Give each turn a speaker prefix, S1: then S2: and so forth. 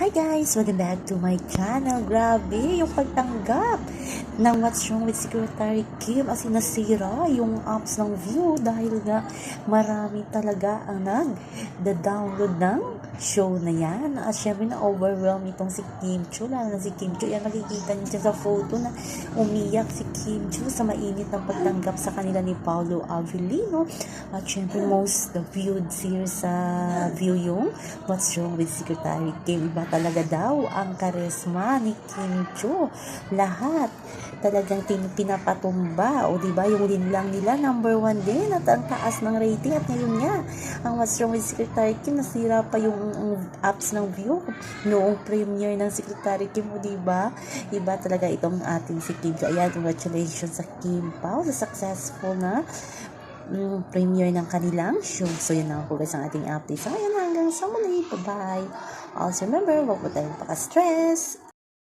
S1: Hi guys! Welcome back to my channel. Grabe, yung pagtanggap ng What's Wrong with Secretary Kim as nasira yung apps ng view dahil nga marami talaga ang nag-download ng show na yan. At syempre na-overwhelm itong si Kim Chu. Lalo na si Kim Chu. Yan nakikita niyo sa photo na umiyak si Kim Chu sa mainit ng pagtanggap sa kanila ni Paolo Avellino. At syempre most viewed series sa view yung What's Wrong with Secretary Kim. Iba talaga daw ang karisma ni Kim Chu. Lahat talagang pinapatumba. O di ba yung linlang nila number one din at ang taas ng rating at ngayon nga ang What's Wrong with Secretary Kim nasira pa yung ang apps ng view noong premiere ng Secretary Kim o di ba iba talaga itong ating si Kim. Ayan, congratulations sa Kim Pao sa successful na mm, premiere ng kanilang show. So, yun na po guys ang ating update. So, ngayon hanggang sa muli. Bye-bye. Also, remember, huwag po tayong paka-stress.